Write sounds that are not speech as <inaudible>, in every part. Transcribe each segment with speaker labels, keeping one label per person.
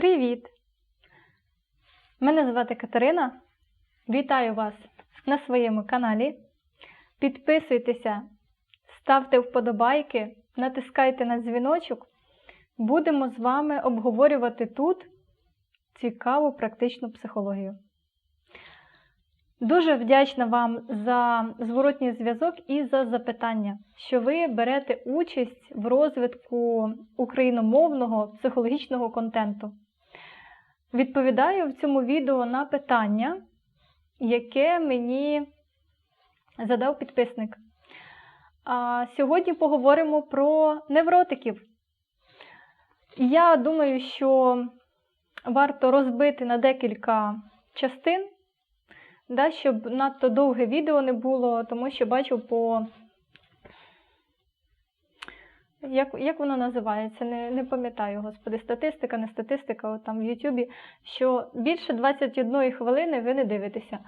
Speaker 1: Привіт! Мене звати Катерина. Вітаю вас на своєму каналі. Підписуйтеся, ставте вподобайки, натискайте на дзвіночок. Будемо з вами обговорювати тут цікаву практичну психологію. Дуже вдячна вам за зворотній зв'язок і за запитання, що ви берете участь в розвитку україномовного психологічного контенту. Відповідаю в цьому відео на питання, яке мені задав підписник. А сьогодні поговоримо про невротиків. Я думаю, що варто розбити на декілька частин да, щоб надто довге відео не було, тому що бачу по. Як як воно називається? Не не пам'ятаю, господи, статистика, не статистика, от там в Ютубі, що більше 21 хвилини ви не дивитеся.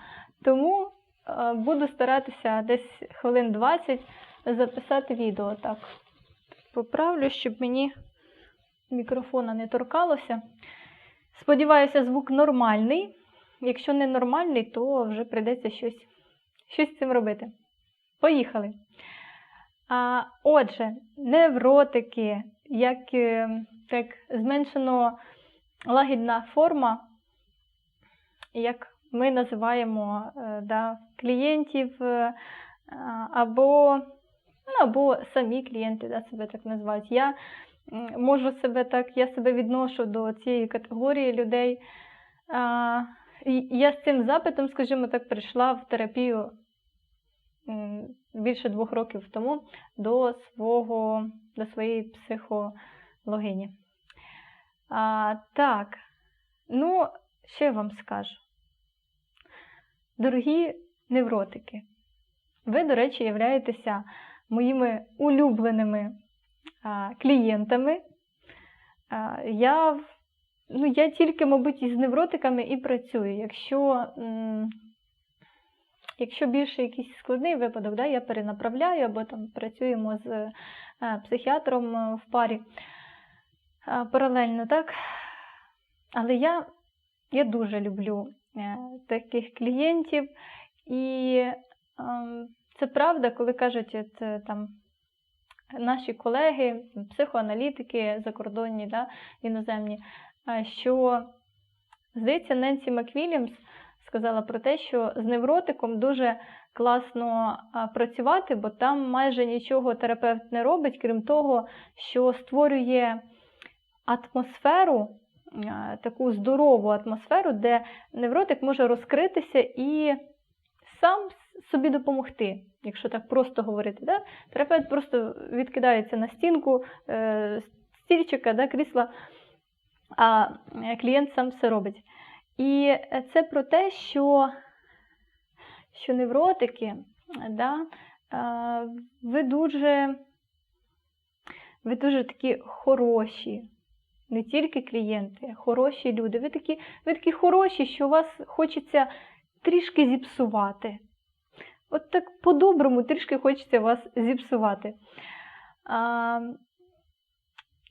Speaker 1: Тому е, буду старатися десь хвилин 20 записати відео. Так, поправлю, щоб мені мікрофона не торкалося. Сподіваюся, звук нормальний. Якщо не нормальний, то вже прийдеться щось, щось з цим робити. Поїхали. А, Отже, невротики, як е, так зменшено лагідна форма, як ми називаємо е, да, клієнтів, е, або ну, або самі клієнти да, себе так називають. Я можу себе так, я себе відношу до цієї категорії людей. Я з цим запитом, скажімо так, прийшла в терапію більше двох років тому до свого, до своєї психологині. А, Так, ну, що я вам скажу? Дорогі невротики, ви, до речі, являєтеся моїми улюбленими а, клієнтами. А, я Ну, я тільки, мабуть, із невротиками і працюю. Якщо якщо більше якийсь складний випадок, да, я перенаправляю або там працюємо з е, психіатром е, в парі е, паралельно, так? Але я я дуже люблю таких клієнтів, і ем, це правда, коли кажуть, от, там. Наші колеги, психоаналітики закордонні, да, іноземні, що, здається, Ненсі Маквілімс сказала про те, що з невротиком дуже класно працювати, бо там майже нічого терапевт не робить, крім того, що створює атмосферу, таку здорову атмосферу, де невротик може розкритися і сам собі допомогти. Якщо так просто говорити, Да? терапевт просто відкидається на стінку е, стільчика, да, крісла а клієнт сам все робить. І це про те, що що невротики, да, ви дуже ви дуже такі хороші, не тільки клієнти, а хороші люди. Ви такі, ви такі хороші, що вас хочеться трішки зіпсувати. От так по-доброму трішки хочеться вас зіпсувати. А,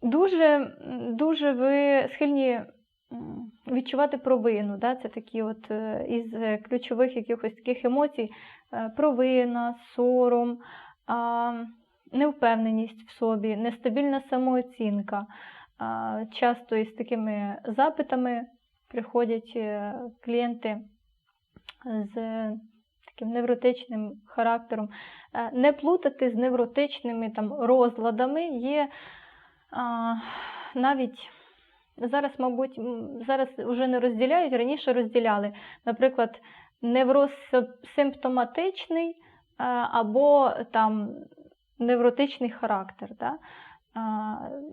Speaker 1: Дуже дуже ви схильні відчувати провину. Да? Це такі от е, із ключових якихось таких емоцій: е, провина, сором, невпевненість в собі, нестабільна самооцінка. Часто із такими запитами приходять е, клієнти з таким невротичним характером. Не плутати з невротичними там, розладами є навіть зараз, мабуть, зараз вже не розділяють, раніше розділяли. Наприклад, невроз симптоматичний або там невротичний характер. Да?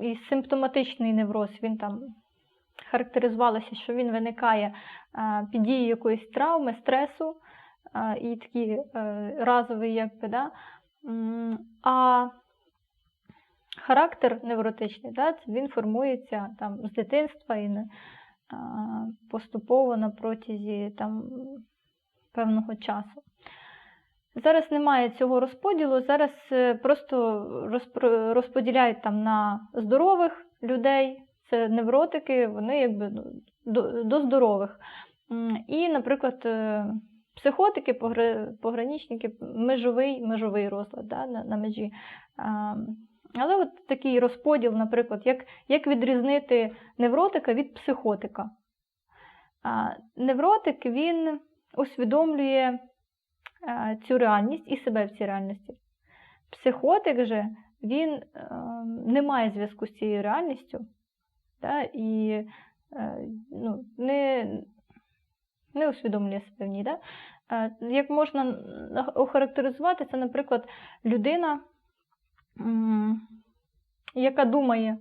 Speaker 1: І симптоматичний невроз, він там характеризувалося, що він виникає під дією якоїсь травми, стресу і такий е, разовий, якби, да? а характер невротичний, да, він формується там, з дитинства і а, поступово на протязі там, певного часу. Зараз немає цього розподілу, зараз е, просто розподіляють там на здорових людей, Це невротики, вони якби ну, до, до здорових. І, наприклад, е, психотики, погра- пограничники, межовий, межовий розлад да, на, на межі. А, Але от такий розподіл, наприклад, як, як відрізнити невротика від психотика. А, Невротик він усвідомлює а, цю реальність і себе в цій реальності. Психотик же він е, не має зв'язку з цією реальністю да, і е, ну, не, не усвідомлює себе в ній. Да? Е, Як можна охарактеризувати, це, наприклад, людина, яка думає,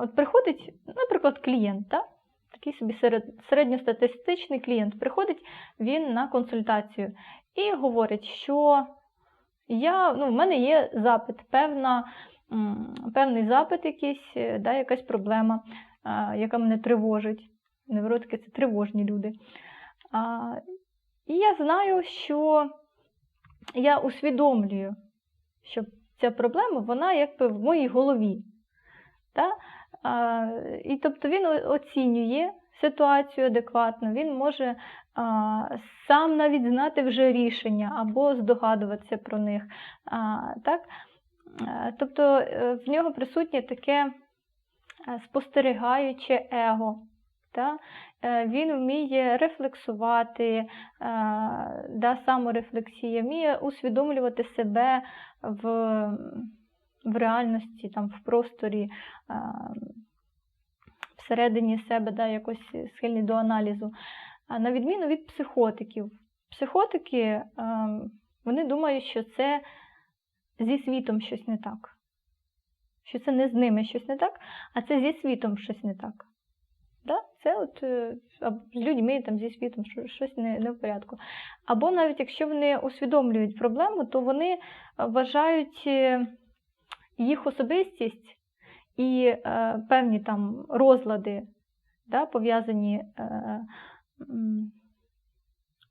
Speaker 1: от приходить, наприклад, клієнт, да? такий собі серед, середньостатистичний клієнт, приходить він на консультацію і говорить, що я, ну, в мене є запит, певна, певний запит якийсь, е, да, якась проблема, яка мене тривожить. Невротики це тривожні люди. А, і я знаю, що я усвідомлюю, що ця проблема, вона якби в моїй голові. Та? А, і тобто він оцінює ситуацію адекватно, він може а, сам навіть знати вже рішення або здогадуватися про них. А, так? А, тобто е, в нього присутнє таке е, спостерігаюче его. Та? Е, Він вміє рефлексувати, е, да, саморефлексія, вміє усвідомлювати себе в, в реальності, там, в просторі, е, всередині себе, да, якось схильний до аналізу. На відміну від психотиків. Психотики вони думають, що це зі світом щось не так. Що це не з ними щось не так, а це зі світом щось не так. Це от е, з людьми там, зі світом щось не, не в порядку. Або навіть якщо вони усвідомлюють проблему, то вони е, вважають е, їх особистість і е, певні там розлади, да, пов'язані е,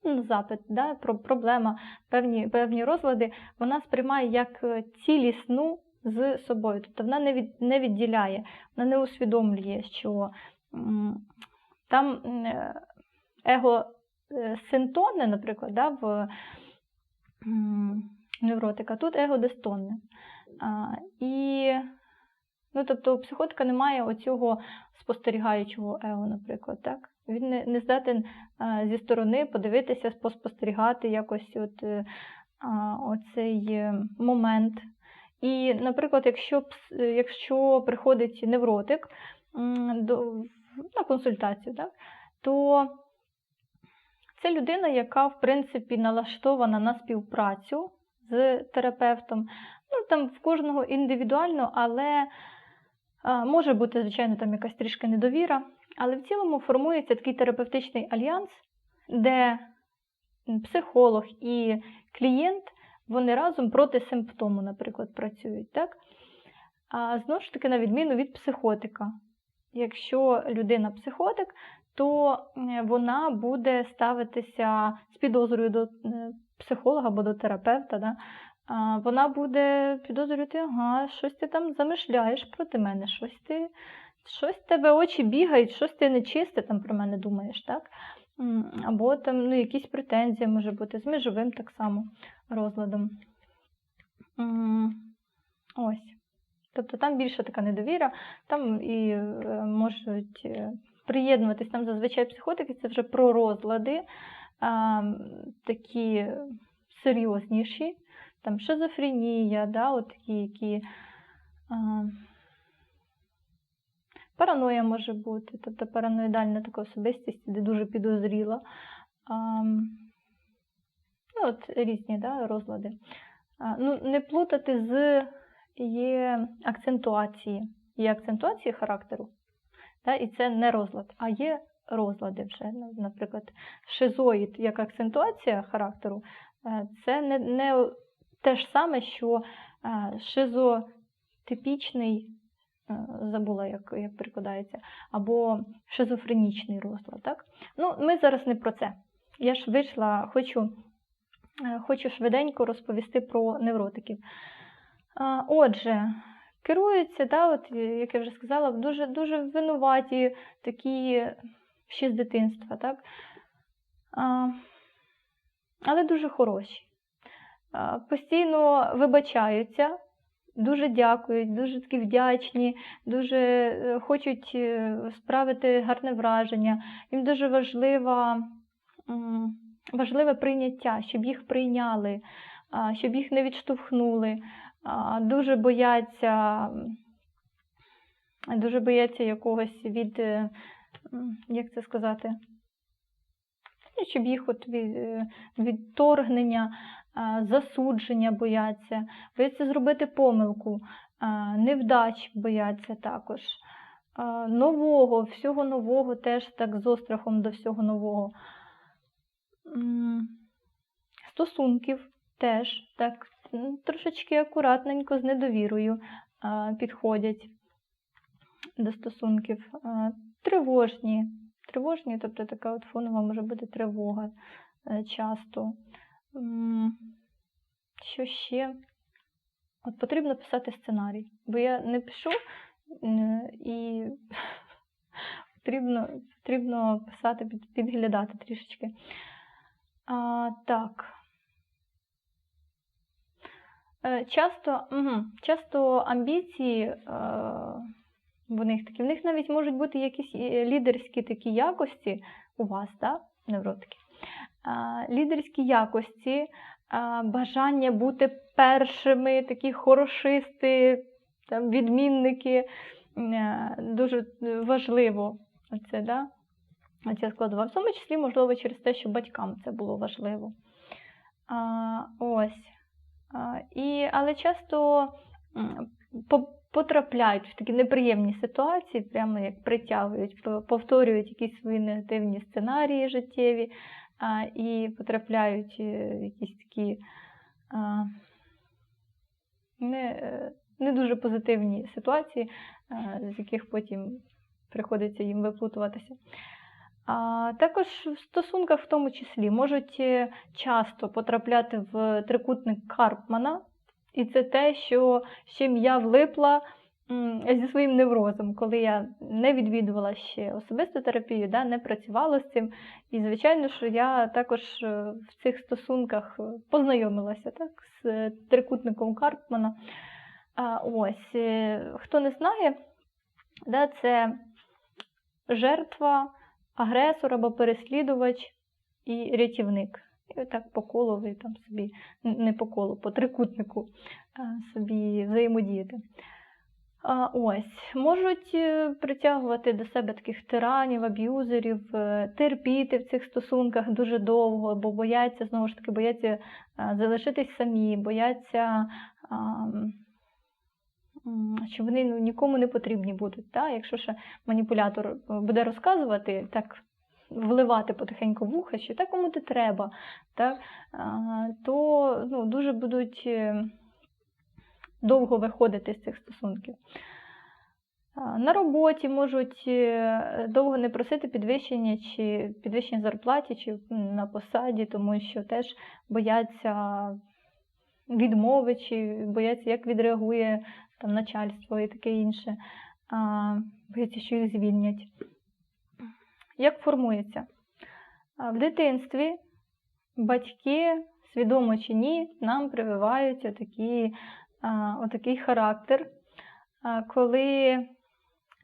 Speaker 1: ну, запит, да, проблема, певні, певні розлади, вона сприймає як цілісну з собою. Тобто вона не, від, не відділяє, вона не усвідомлює, що там е, его е, синтонне, наприклад, да, в невротика, тут его дистонне. І, ну, тобто, у психотика немає оцього спостерігаючого его, наприклад, так? Він не, не здатен а, зі сторони подивитися, поспостерігати якось от, е, а, оцей момент. І, наприклад, якщо, якщо приходить невротик до, на консультацію, так, то це людина, яка, в принципі, налаштована на співпрацю з терапевтом. Ну, там в кожного індивідуально, але а, може бути, звичайно, там якась трішки недовіра. Але в цілому формується такий терапевтичний альянс, де психолог і клієнт вони разом проти симптому, наприклад, працюють. Так? А знову ж таки, на відміну від психотика. Якщо людина психотик, то вона буде ставитися з підозрою до е, психолога або до терапевта. Да? Вона буде підозрювати, ага, щось ти там замишляєш проти мене, щось ти, щось тебе очі бігають, щось ти нечисте там про мене думаєш, так? Або там ну, якісь претензії може бути з межовим так само розладом. Ось. Тобто там більше така недовіра, там і е, можуть е, приєднуватись там зазвичай психотики, це вже про розлади, такі серйозніші, там шизофренія, да, от такі, які параноя може бути, тобто параноїдальна така особистість, де дуже підозріла. А, ну, от різні да, розлади. А, ну, не плутати з є акцентуації. Є акцентуації характеру, та, і це не розлад, а є розлади вже. Ну, Наприклад, шизоїд як акцентуація характеру, е, це не, не те ж саме, що е, шизотипічний, е, забула, як, як перекладається, або шизофренічний розлад. Так? Ну, ми зараз не про це. Я ж вийшла, хочу, хочу швиденько розповісти про невротиків. Отже, керуються, да, от, е, як я вже сказала, дуже, дуже винуваті такі ще з дитинства, так? А, але дуже хороші. А, постійно вибачаються, дуже дякують, дуже такі вдячні, дуже е, хочуть е, справити гарне враження. Їм дуже важлива, важливе прийняття, щоб їх прийняли, щоб їх не відштовхнули. Дуже бояться, дуже бояться якогось від, е, як це сказати, Ну, щоб їх от від, е, відторгнення, засудження бояться, бояться зробити помилку, невдач бояться також. Нового, всього нового теж так з острахом до всього нового. Стосунків теж так трошечки акуратненько з недовірою підходять до стосунків. Тривожні, тривожні, тобто така от фонова може бути тривога е, часто. Що ще? От потрібно писати сценарій, бо я не пишу е, і <laughs> потрібно, потрібно писати, підглядати трішечки. А, так. Е, Часто, угу, часто амбіції е, в них такі, в них навіть можуть бути якісь е, лідерські такі якості у вас, да, невротики. А, лідерські якості, а, бажання бути першими, такі хорошисти, там, відмінники. Е, Дуже важливо це, да? Оця складова. В тому числі, можливо, через те, що батькам це було важливо. А, ось. І, але часто потрапляють в такі неприємні ситуації, прямо як притягують, повторюють якісь свої негативні сценарії життєві і потрапляють е, в якісь такі не, е, не дуже позитивні ситуації, з яких потім приходиться їм виплутуватися. А також в стосунках в тому числі можуть е, часто потрапляти в трикутник Карпмана, і це те, що з чим я влипла зі своїм неврозом, коли я не відвідувала ще особисту терапію, да, не працювала з цим. І, звичайно, що я також е, в цих стосунках е, познайомилася так, з трикутником Карпмана. А, ось, хто не знає, да, це жертва агресор або переслідувач і рятівник. І отак по колу ви там собі, не по колу, по трикутнику собі взаємодіяти. Ось, можуть е, притягувати до себе таких тиранів, аб'юзерів, е, терпіти в цих стосунках дуже довго, бо бояться, знову ж таки, бояться залишитись самі, бояться, що вони ну, нікому не потрібні будуть. Та? Якщо ще маніпулятор е, буде розказувати, так вливати потихеньку вуха, що так кому ти треба, так, то ну, дуже будуть е, довго виходити з цих стосунків. На роботі можуть е, довго не просити підвищення чи підвищення зарплаті, чи на посаді, тому що теж бояться відмови, чи бояться, як відреагує там начальство і таке інше. Бояться, що їх звільнять. Як формується? В дитинстві батьки, свідомо чи ні, нам прививають отакі, отакий характер, коли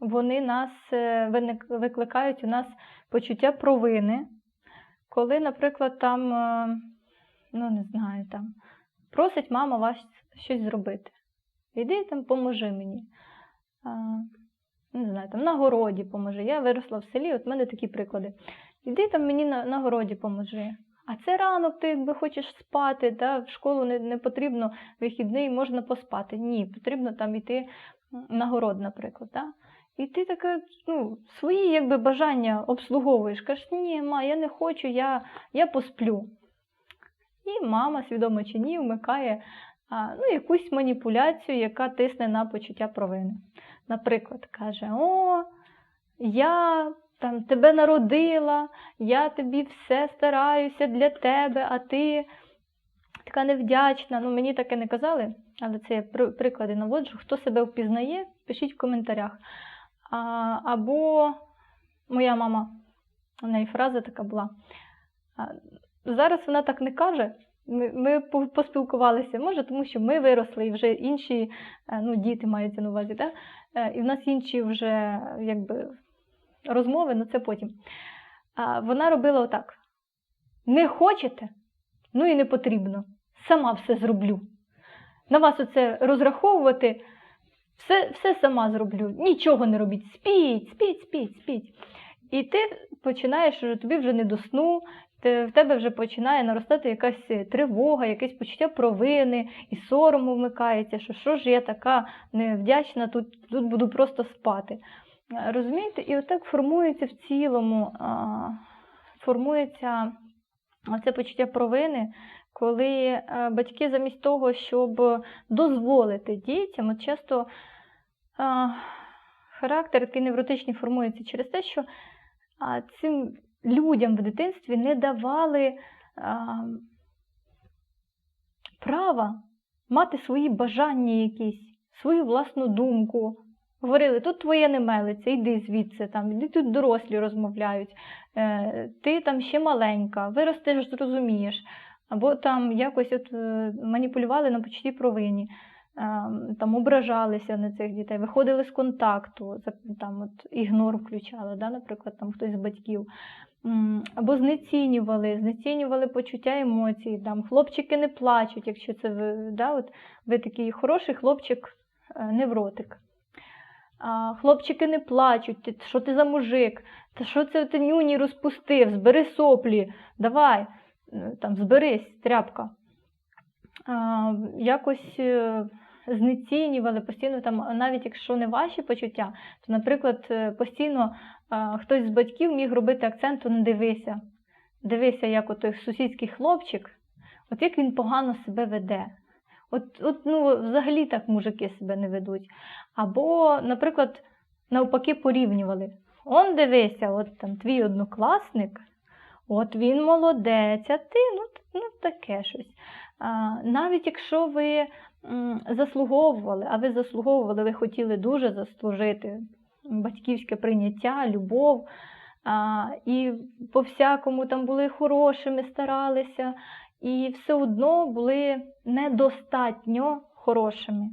Speaker 1: вони нас е, викликають у нас почуття провини, коли, наприклад, там, е, ну не знаю, там, просить мама вас щось зробити. Іди там, поможи мені. Не знаю, там на городі поможи. Я виросла в селі, от в мене такі приклади. Іди там мені на, на городі поможи. А це ранок, ти якби хочеш спати, та, в школу не, не потрібно вихідний, можна поспати. Ні, потрібно там йти на город, наприклад. Та? І ти таке, ну, свої якби, бажання обслуговуєш. Кажеш, ні, ма, я не хочу, я, я посплю. І мама, свідомо чи ні, вмикає ну, якусь маніпуляцію, яка тисне на почуття провини. Наприклад, каже: О, я там тебе народила, я тобі все стараюся для тебе, а ти. Така невдячна. Ну, мені таке не казали, але це я приклади наводжу. Хто себе впізнає, пишіть в коментарях. А, або моя мама, у неї фраза така була. Зараз вона так не каже. Ми, ми поспілкувалися, може, тому що ми виросли, і вже інші, е, ну, діти маються на увазі, так? Е, і в нас інші вже якби, розмови, ну це потім. А вона робила отак: не хочете, ну і не потрібно. Сама все зроблю. На вас оце розраховувати, все, все сама зроблю. Нічого не робіть. Спіть, спіть, спіть, спіть. І ти починаєш, тобі вже не до сну, в тебе вже починає наростати якась е, тривога, якесь почуття провини, і сорому вмикається, що що ж я така невдячна, тут, тут буду просто спати. Е, Розумієте? І отак формується в цілому, формується це почуття провини, коли е, батьки замість того, щоб дозволити дітям, от часто характер такий невротичний формується через те, що цим людям в дитинстві не давали а, права мати свої бажання якісь, свою власну думку. Говорили, тут твоє не мелиться, йди звідси, там, іди тут дорослі розмовляють, е, ти там ще маленька, виростеш, зрозумієш. Або там якось от е, маніпулювали на почутті провині, там ображалися на цих дітей, виходили з контакту, там от ігнор включали, да, наприклад, там хтось з батьків. Або знецінювали, знецінювали почуття емоцій. Там хлопчики не плачуть, якщо це ви, да, от ви такий хороший хлопчик, е, хлопчики не плачуть, ти, що ти за мужик? Та що це ти нюні розпустив? Збери соплі, давай, е, там, зберись, тряпка. А, якось е, знецінювали постійно, там, навіть якщо не ваші почуття, то, наприклад, е, постійно а, хтось з батьків міг робити акцент, то не дивися. Дивися, як той сусідський хлопчик, от як він погано себе веде. От, от ну, взагалі так мужики себе не ведуть. Або, наприклад, навпаки порівнювали. Он дивися, от там твій однокласник, от він молодець, а ти ну, ну таке щось. А, навіть якщо ви заслуговували, а ви заслуговували, ви хотіли дуже заслужити батьківське прийняття, любов, а, і по всякому там були хорошими, старалися, і все одно були недостатньо хорошими.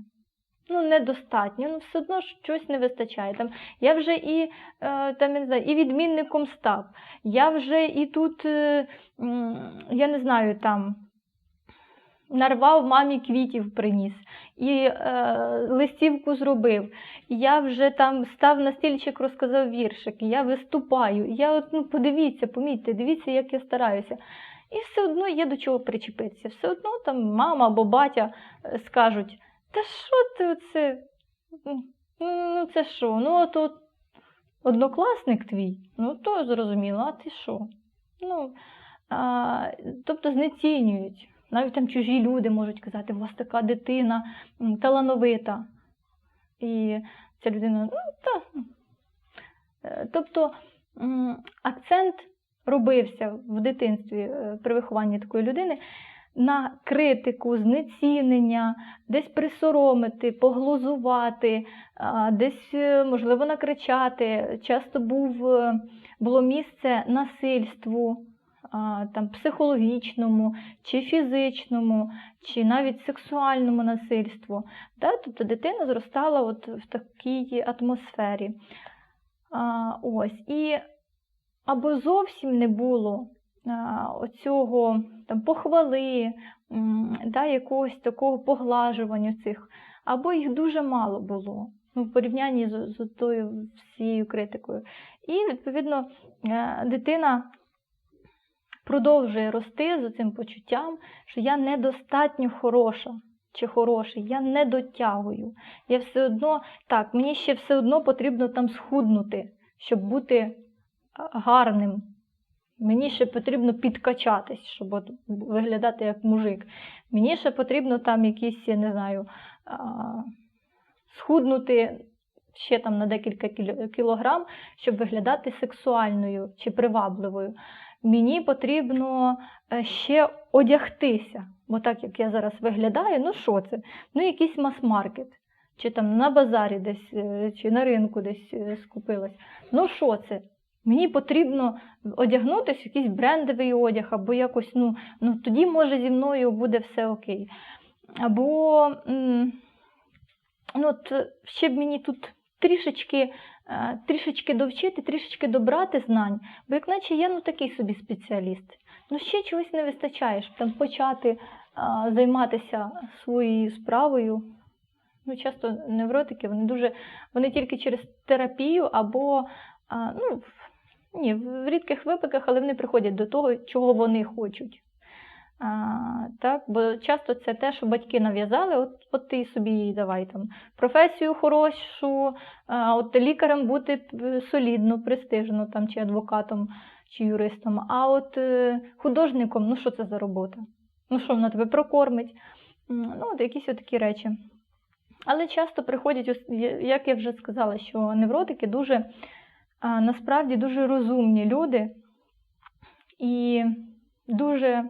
Speaker 1: Ну, недостатньо, ну все одно щось не вистачає. Там, я вже і, е, там, не знаю, і відмінником став. Я вже і тут, е, я не знаю, там нарвав мамі квітів приніс, і е, листівку зробив. Я вже там став на стільчик, розказав віршик, я виступаю. Я от, ну, подивіться, помітьте, дивіться, як я стараюся. І все одно є до чого причепитися. Все одно там мама або батя е, скажуть, та що ти оце? Ну, Ну, це що? Ну, от, от однокласник твій, ну то зрозуміло, а ти що? Ну, а, тобто знецінюють. Навіть там чужі люди можуть казати, у вас така дитина талановита. І ця людина, ну так. Е, Тобто акцент робився в дитинстві е, при вихованні такої людини на критику, знецінення, десь присоромити, поглузувати, десь, е, можливо, накричати. Часто був, було місце насильству, там, психологічному, чи фізичному, чи навіть сексуальному насильству. Да? Тобто дитина зростала от в такій атмосфері. А, ось. І або зовсім не було оцього там, похвали, да, якогось такого поглажування цих, або їх дуже мало було ну, в порівнянні з, з тою всією критикою. І, відповідно, е, дитина продовжує рости за цим почуттям, що я недостатньо хороша чи хороший, я не дотягую. Я все одно, так, мені ще все одно потрібно там схуднути, щоб бути гарним. Мені ще потрібно підкачатись, щоб от виглядати як мужик. Мені ще потрібно там якісь, я не знаю, схуднути ще там на декілька кілограм, щоб виглядати сексуальною чи привабливою. Мені потрібно е, ще одягтися. Бо так як я зараз виглядаю, ну що це? Ну, якийсь мас-маркет. Чи там на базарі десь, е, чи на ринку десь е, скупилась. Ну що це? Мені потрібно одягнутися якийсь брендовий одяг, або якось, ну, ну тоді, може, зі мною буде все окей. Або ну, от, ще б мені тут трішечки, трішечки довчити, трішечки добрати знань, бо як наче я ну, такий собі спеціаліст. Ну, ще чогось не вистачає, щоб там почати а, займатися своєю справою. Ну, часто невротики, вони дуже, вони тільки через терапію або, а, ну, ні, в рідких випадках, але вони приходять до того, чого вони хочуть. А, так, бо часто це те, що батьки нав'язали, от, от ти собі давай там професію хорошу, а, от лікарем бути солідно, престижно там, чи адвокатом, чи юристом. А от е, художником, ну що це за робота? Ну що вона тебе прокормить? Ну, от якісь такі речі. Але часто приходять, як я вже сказала, що невротики дуже насправді дуже розумні люди і дуже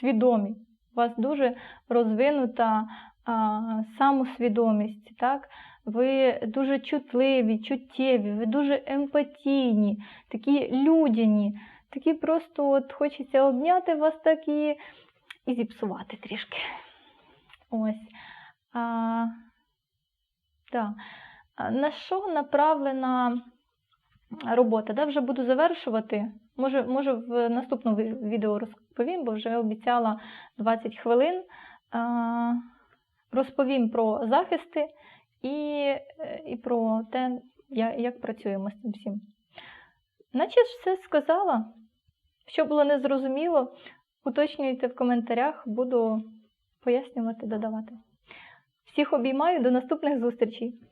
Speaker 1: свідомі. У вас дуже розвинута а, самосвідомість. Так? Ви дуже чутливі, чуттєві, ви дуже емпатійні, такі людяні, такі просто от хочеться обняти вас так і, і зіпсувати трішки. Ось. А, так. А На що направлена робота? Да, вже буду завершувати. Може, може в наступному відео розповім, бо вже обіцяла 20 хвилин. Розповім про захисти і, і про те, як працюємо з цим всім. Наче ж все сказала. Що було незрозуміло, уточнюйте в коментарях, буду пояснювати, додавати. Всіх обіймаю, до наступних зустрічей!